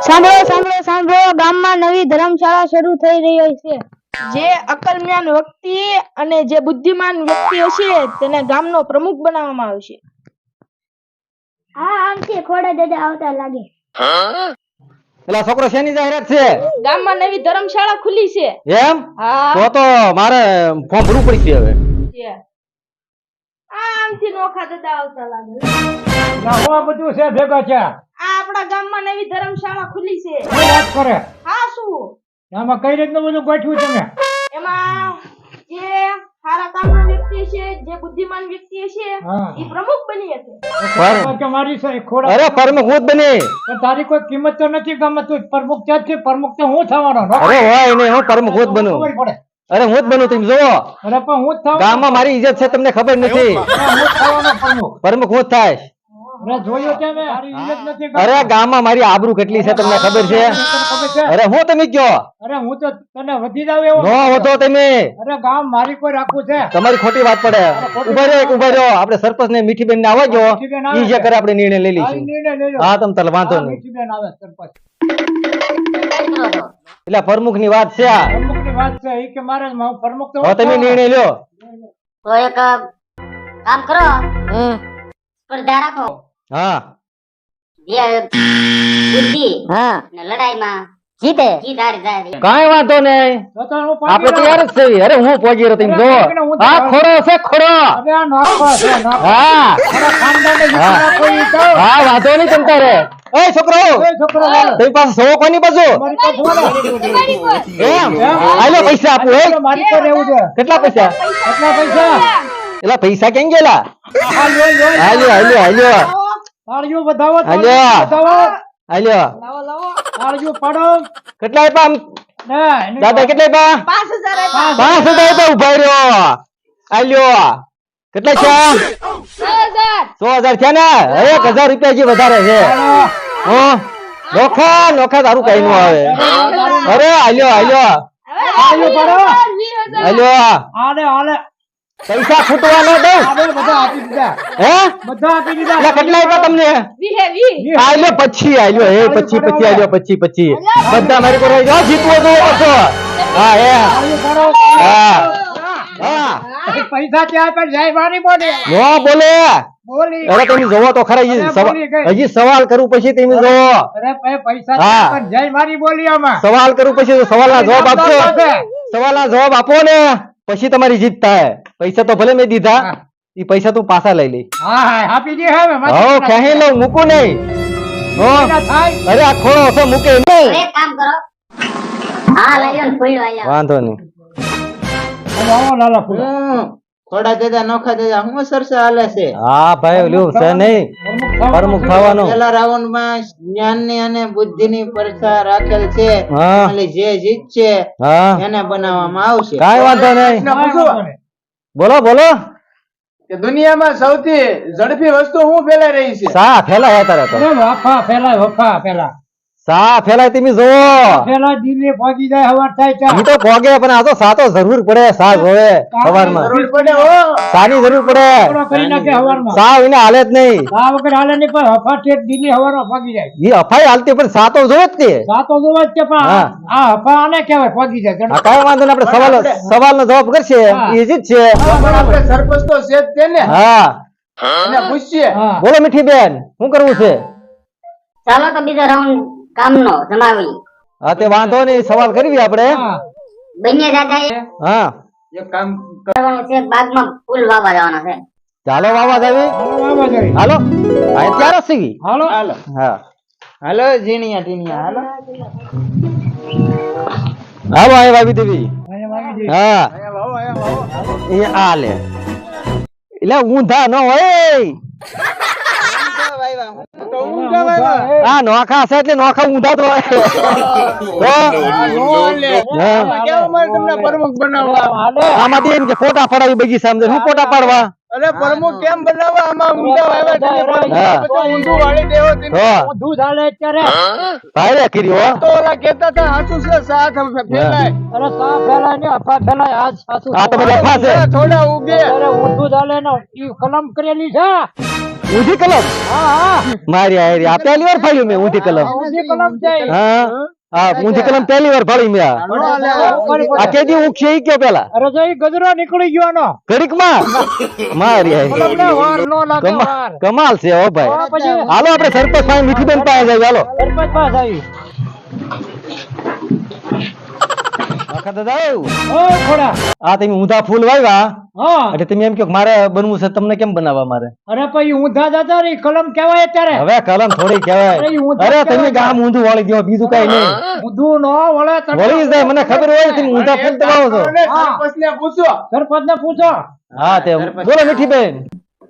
સાંભળો સાંભળો સાંભળો. ગામમાં નવી ધર્મશાળા શરૂ થઈ રહી છે. જે અકલમ્યાન વ્યક્તિ અને જે બુદ્ધિમાન વ્યક્તિ હશે તેને ગામનો પ્રમુખ બનાવવામાં આવશે હા આમથી ખોડા દાદા આવતા લાગે. પેલા છોકરો શેની જાહેરાત છે? ગામમાં નવી ધર્મશાળા ખુલી છે. એમ? હા. તો તો મારે ફોર્મ ભરવું પડશે હવે. આ આમથી નોખા દાદા આવતા લાગે. બધું છે ભેગા છે આ આપણા ગામમાં નવી ધર્મશાળા ખુલી છે. શું વાત કરે? હા શું? આમાં કઈ રીતનું બધું ગોઠવ્યું તમે? એમાં જે સારા કામના વ્યક્તિ છે જે બુદ્ધિમાન વ્યક્તિ છે એ પ્રમુખ બની હશે. પર- મારી છે ખોડા અરે પ્રમુખ હું જ બની. પણ તારી કોઈ કિંમત તો નથી ગમે તું પ્રમુખ ત્યાં છે પ્રમુખ તો હું થવાનો? અરે હોય નહીં હું પ્રમુખ હું જ બનું. અરે હું જ બનું તમે જોવો અરે પણ હું જ ગામમાં મારી ઇજ્જત છે તમને ખબર નથી. હું જ થવાનો પ્રમુખ. પ્રમુખ હું જ થાય અરે જોયું છે મેં તારી ઇજ્જત નથી કરતો. અરે ગામમાં મારી આબરૂ કેટલી છે તમને ખબર છે? અરે હું તમે કયો? અરે હું તો તને વધી જાવ એવો નો હોતો તમે. અરે ગામ મારી કોઈ રાખવું છે? તમારી ખોટી વાત પડે. ઊભા રહે ઊભા રહો. આપણે સરપંચ ને મીઠી બેન ને આવવા જો ઈ જે કરે આપણે નિર્ણય લઈ લઈશું. હા તમ તલ વાંધો નહીં નહીં. મીઠીબેન આવે સરપંચ. એટલે પ્રમુખની વાત છે આ. પ્રમુખની વાત છે ઈ કે મારે પ્રમુખ તો તમે નિર્ણય લ્યો. તો એક કામ કરો. સ્પર્ધા રાખો. હા. લડાઈમાં. જીતે. કાંઈ વાંધો નહીં. તો તો આપણે તૈયાર જ છે અરે હું પહોંચી રહ્યો તમે જો. આ ખોડો છે ખોડો. અરે આ નોખો છે નોખો. હા. હા. હા વાંધો નહીં તમ તારે. એ છોકરો. તમે પાસે સો કોની બાજુ? એમ? આલો પૈસા આપું હે. કેટલા પૈસા? કેટલા પૈસા? એલા પૈસા કેમ ગયેલા. હાલ્યો હાલ્યો હાલ્યો. તાળીઓ. તાળીઓ બતાવો. હાલ્યો લાવો લાવો તાળીઓ પાડો. કેટલા આપ્યા આમ? દાદા કેટલા આપ્યા પાંચ હજાર. પાંચ હજાર આપ્યા ઊભા રહ્યો હાલ્યો કેટલા છે સો હજાર છે ને એક હજાર રૂપિયા જે વધારે છે હો નોખા નોખા તારું કઈ નું આવે અરે હાલ્યો હાલ્યો તાળીઓ પાડો. વીસ હજાર હાલ્યો આલે, આલે. પૈસા ખૂટવા ન દઉં. બધા આપી દીધા. હે? બધા આપી દીધા. એટલે કેટલા આપ્યા તમને? આલ્યો પછી આલ્યો હે પછી પછી આલ્યો પછી પછી. બધા મારી પર જીતવો તો ઓછો. હા હે. હા. હા. પૈસા ત્યાં આપ્યા, જય મારી બોલે. નો બોલે. અરે તમે જોવો તો ખરા હજી અરે સવા- બોલી ગઈ. હજી સવાલ કરું પછી તમે જોવો અરે ભાઈ, પૈસા હા. જય બોલી સવાલ કરું પછી સવાલના જવાબ આપશો સવાલ ના જવાબ આપો ને પછી તમારી જીત થાય. પૈસા તો ભલે મેં દીધા એ પૈસા તું પાછા લઈ લઈ હા હા આપી દે હો લઉં મૂકું નહીં. અરે આ ખોળો હશે મૂકે નહીં. કામ કરો. હા લાગ્યો ને ફૂલ્યો આલ્યો વાંધો નહીં. આવો લાલા ફૂલ થોડા દાદા નોખા દાદા હું સરસે હાલે છે. હા ભાઈ છે નહીં. પ્રમુખ થવાનું પેલા રાઉન્ડમાં જ્ઞાનની અને બુદ્ધિ ની પરીક્ષા રાખેલ છે. એટલે જે જીતશે હા. એને બનાવવામાં આવશે. કાંઈ વાંધો નહીં. બોલો બોલો. કે દુનિયામાં સૌથી ઝડપી વસ્તુ હું ફેલાઈ રહી છે? સા ફેલાય અત્યારે તો. વફા ફેલાય વફા પેલા સા ફેલાય તમે જોવો. પેલા દિલ્હી પહોંચી જાય હવાર થાય ઈ હું તો પોગે પણ આ તો સા તો જરૂર પડે સા જોવે સવારમાં જરૂર પડે હો. સાની જરૂર પડે. થોડો કરી નાખે હવારમાં. સા વિના હાલે જ નહીં. સા વગર હાલે નહીં પણ હફા ઠેઠ દિલ્હી હવારમાં પહોંચી જાય. ઈ અફાઈ હાલતી પણ સા તો જોવે જ તે. સાતો જોવે જ છે પણ હા. આ- હફા આને કહેવાય પહોંચી જાય. આ કાંઈ વાંધો નહીં આપણે સવાલ સવાલનો જવાબ કરશે. હા. જ છે. પણ આપણે સરપંચ તો છે જ તે ને. હા. એને પૂછીએ. બોલો મીઠી બેન શું કરવું છે? ચાલો તો બીજો રાઉન્ડ કામનો સમાવી હા તે વાંધો નહીં. સવાલ કરવી આપણે. હા. બંને દાદા હા. એક કામ કરવાનું છે બાગમાં ફૂલ વાવવા જવાના છે. ચાલો વાવા જાવી. હાલો વાવા હાલો. હા ત્યારે સીવી હાલો. હાલો. હા. હાલો ઝીણિયા ટીણિયા હાલો. હાલો અહીં વાવી દેવી. હા. એ આ લે. એટલે ઊંધા ન હોય. હું. આ નોખા છે એટલે નોખા ઊંધા તો? આ. આમાંથી એમ કે ફોટા પડાવી બગીચા શું ફોટા પાડવા? અરે પ્રમુખ કેમ બનાવવા? આમાં ઊંધા પ્રમુખ? ઊંધું વાળી દેવો ઊંધું ચાલે અત્યારે. ભાઈ કર્યો હો. તો ઓલા કેતા હતા હાચું છે સાથ ફેલાય. અરે સા ફેલાય ને અફા ફેલાય આજ સાસુ આ તો બધા છે. થોડા ઉગે. અરે ઊંધું ચાલે ને ઈ કલમ કરેલી છે. ઊંધી કલમ? હા હા મારી આયરી આ પહેલી વાર ફાડ્યું મેં ઊંધી કલમ. હા? હા ઊંધી કલમ પહેલી વાર ફાડી મેં આ. કે કેદી ઊંઘ છે ઈ કયો પેલા? અરે જો ઈ ગજરો નીકળી ગયો નો ઘડીકમાં મારી વાર કમાલ છે ઓ ભાઈ. હાલો આપણે સરપંચ પાસે મીઠીબેન પાસે જઈએ હાલો. સરપંચ પાસે આવી દાદા આવું. ઓ ખોડા. આ તમે ઊંધા ફૂલ વાવ્યા હા. એટલે તમે એમ કહો કે મારે બનવું છે તમને કેમ બનાવવા મારે? અરે ભાઈ ઊંધા દાદા રે કલમ કહેવાય અત્યારે. હવે કલમ થોડી કહેવાય. અરે તમે ગામ ઊંધું વાળી દો બીજું કઈ નહીં. ઊંધું નો વળે વળી જાય મને ખબર હોય તમે ઊંધા ફૂલ દબાવો છો. સરપંચને પૂછો. સરપંચ ને પૂછો. હા તે બોલો મીઠીબેન.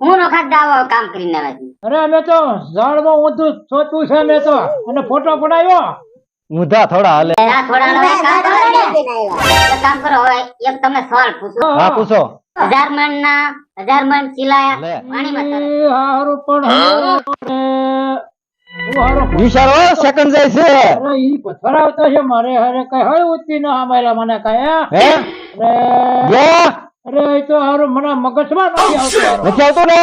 હું નોખા દાવો કામ કરીને આવે અરે અમે તો ઝાડમાં ઊંધું સોચું છે મેં તો. અને ફોટો પડાયો ઊંધા થોડા હાલે. આ થોડા નો કામ કરો ને. એક કામ કરો હવે એક તમને સવાલ પૂછો. હા પૂછો. હજાર મણ ના હજાર મણ ચીલાયા. પાણીમાં હારો પણ વિચારો સેકન્ડ જાય છે. અરે ઈ પથરાવતો છે મારે હારે કઈ ઉઠતી ના અમારા મને કયા હે? અરે તો હારો મને મગજમાં નથી આવતો નથી આવતો ને?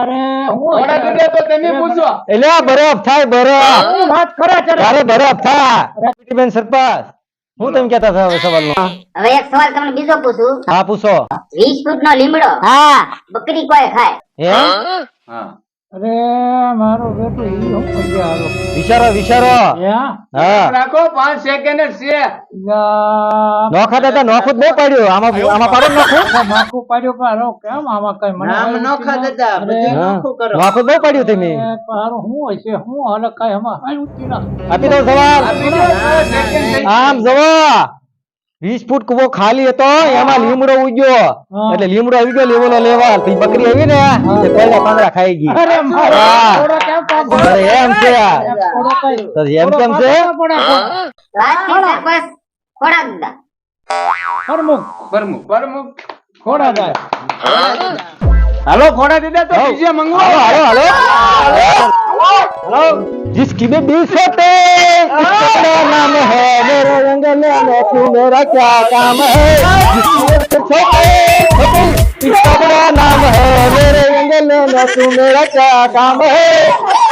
અરે હું ઓડા દીધે તો તેને પૂછો. એટલે બરફ થાય બરફ. વાત કરે છે અરે બરફ થાય. બેન સરપંચ હું તેમ કેતા હતા હવે સવાલનો. હવે એક સવાલ તમને બીજો પૂછું. હા પૂછો. 20 ફૂટ નો લીમડો હા. બકરી કોઈ ખાય? હે? હા. અરે મારો બેટો ઈ હું હારું. વિચારો વિચારો. હા. રાખો 5 સેકન્ડ છે. નોખા દાદા નોખું જ બહુ પાડ્યું. આમાં આમાં પાડો ને નોખું. નાખું પણ હારું કેમ આમાં કઈ મને નામ નોખા દાદા, બધું નોખું કરો. નોખું બહુ પાડ્યું તમે. એ હું હોય છે? હું હાલે કઈ આમાં હાલ ઉતી ના. આપી દો થઈ આમ જવો વીસ ફૂટ કુવો ખાલી હતો એમાં લીમડો ઉગ્યો. એટલે લીમડો આવી ગયો લેવલો લેવા. બકરી આવી ને કોયડા પાંદડા ખાઈ ગઈ. એમ છે. એમ કેમ છે? હલો. ખોડા દીધા તો બીજે મંગવા હલો હલો. હલો. જીસકી બે બીસ હોતે नाम है मेरा जंगल में तू मेरा क्या काम है जिसकी बीस होते इसका बड़ा नाम है मेरे जंगल में तू मेरा क्या काम है